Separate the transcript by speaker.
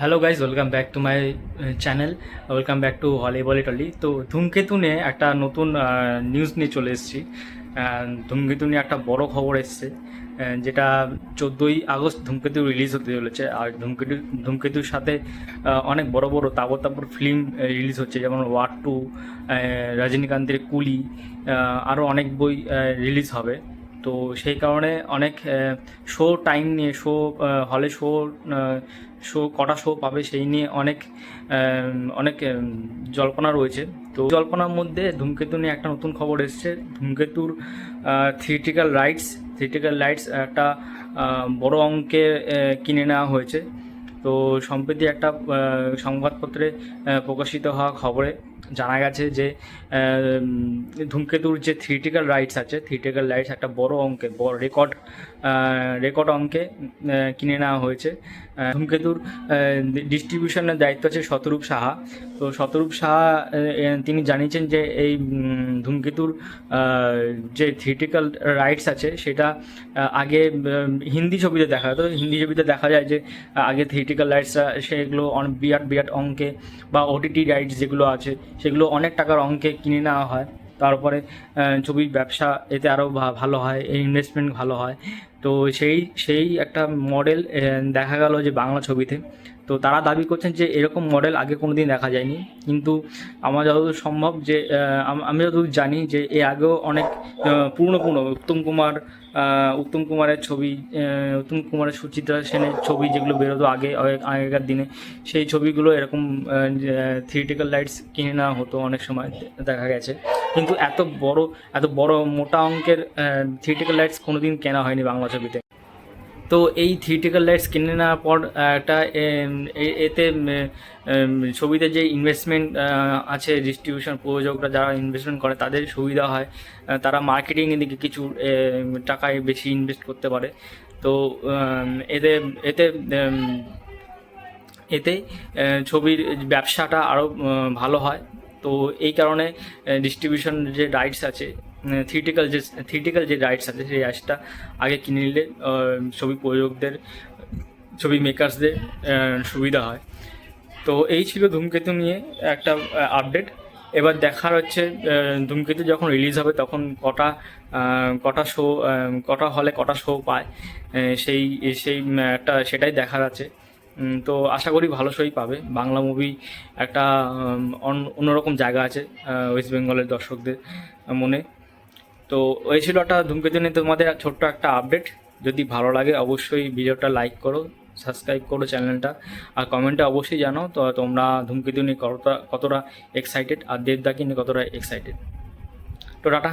Speaker 1: Hello guys welcome back to my channel welcome back to holly bolly tolly তো ধূমকেতু নিয়ে একটা নতুন নিউজ নিয়ে চলে এসেছি। ধূমকেতু নিয়ে একটা বড় খবর এসছে যেটা চোদ্দোই আগস্ট ধূমকেতু রিলিজ হতে চলেছে। আর ধূমকেতু, ধূমকেতুর সাথে অনেক বড় বড় তাবর তাবর ফিল্ম রিলিজ হচ্ছে। যেমন ওয়ার টু রজনীকান্তের কুলি আরও অনেক বই রিলিজ হবে। তো সেই কারণে অনেক শো টাইম নিয়ে শো হলে শো শো কটা শো পাবে সেই নিয়ে অনেক অনেক জল্পনা রয়েছে। তো জল্পনার মধ্যে ধূমকেতু নিয়ে একটা নতুন খবর এসছে। ধূমকেতুর থিয়েটিক্যাল রাইটস থিয়েটিক্যাল রাইটস একটা বড় অঙ্কে কিনে নেওয়া হয়েছে। তো সম্প্রতি একটা সংবাদপত্রে প্রকাশিত হওয়া খবরে জানা গেছে যে ধূমকেতুর যে থিয়েটিক্যাল রাইটস আছে থিয়েটিক্যাল রাইটস একটা বড় অঙ্কে, বড় রেকর্ড রেকর্ড অঙ্কে কিনে নেওয়া হয়েছে। ধূমকেতুর ডিস্ট্রিবিউশনের দায়িত্ব আছে শতরূপ সাহা। তো শতরূপ সাহা তিনি জানিয়েছেন যে এই ধূমকেতুর যে থিয়েটিক্যাল রাইটস আছে, সেটা আগে হিন্দি ছবিতে দেখা যেত হিন্দি ছবিতে দেখা যায় যে, আগে থিয়েটিক্যাল রাইটসরা সেগুলো অনেক বিরাট বিরাট অঙ্কে বা ওটিটি রাইটস যেগুলো আছে সেগুলো অনেক টাকার অঙ্কে কিনে নেওয়া হয়। তারপরে ছবির ব্যবসা এতে আরও ভালো হয় ইনভেস্টমেন্ট ভালো হয়। তো সেই সেই একটা মডেল দেখা গেল যে বাংলা ছবিতে। তো তারা দাবি করছেন যে এরকম মডেল আগে কোনো দিন দেখা যায়নি। কিন্তু আমার যতদূর সম্ভব যে আমি যতদূর জানি যে এর আগেও অনেক পুরনো পুরনো উত্তম কুমার উত্তম কুমারের ছবি উত্তম কুমারের সুচিত্রা সেনের ছবি যেগুলো বেরোতো আগে আগেকার দিনে, সেই ছবিগুলো এরকম থিয়েটিক্যাল লাইটস কিনে নেওয়া হতো অনেক সময়, দেখা গেছে। কিন্তু এত বড় এত বড় মোটা অঙ্কের থিয়েটিক্যাল লাইটস কোনোদিন কেনা হয়নি বাংলা ছবিতে তো এই থিয়েটিক্যাল লাইটস কিনে নেওয়ার পর একটা এতে ছবিতে যে ইনভেস্টমেন্ট আছে ডিস্ট্রিবিউশন প্রযোজকরা যারা ইনভেস্টমেন্ট করে তাদের সুবিধা হয়। তারা মার্কেটিং দিকে কিছু টাকায় বেশি ইনভেস্ট করতে পারে। তো এতে এতে এতে ছবির ব্যবসাটা আরও ভালো হয়। তো এই কারণে ডিস্ট্রিবিউশন যে রাইটস আছে থিয়েটিক্যাল যে থিয়েটিক্যাল যে রাইটস আছে, সেই রাইটসটা আগে কিনে নিলে ছবি প্রযোজকদের, ছবি মেকার্সদের সুবিধা হয়। তো এই ছিল ধূমকেতু নিয়ে একটা আপডেট এবার দেখার হচ্ছে ধূমকেতু যখন রিলিজ হবে, তখন কটা কটা শো কটা হলে কটা শো পায় সেই সেই একটা সেটাই দেখার আছে। তো আশা করি ভালো শোই পাবে। বাংলা মুভি একটা অন্যরকম জায়গা আছে ওয়েস্ট বেঙ্গলের দর্শকদের মনে। তো এই ছিল একটা ধূমকেতু নিয়ে তোমাদের ছোট্ট একটা আপডেট যদি ভালো লাগে, অবশ্যই ভিডিওটা লাইক করো সাবস্ক্রাইব করো চ্যানেলটা আর কমেন্টে অবশ্যই জানো, তো তোমরা ধূমকেতু নিয়ে কতটা কতটা এক্সাইটেড আর দেবদাকে নিয়ে কতটা এক্সাইটেড তো টাটা।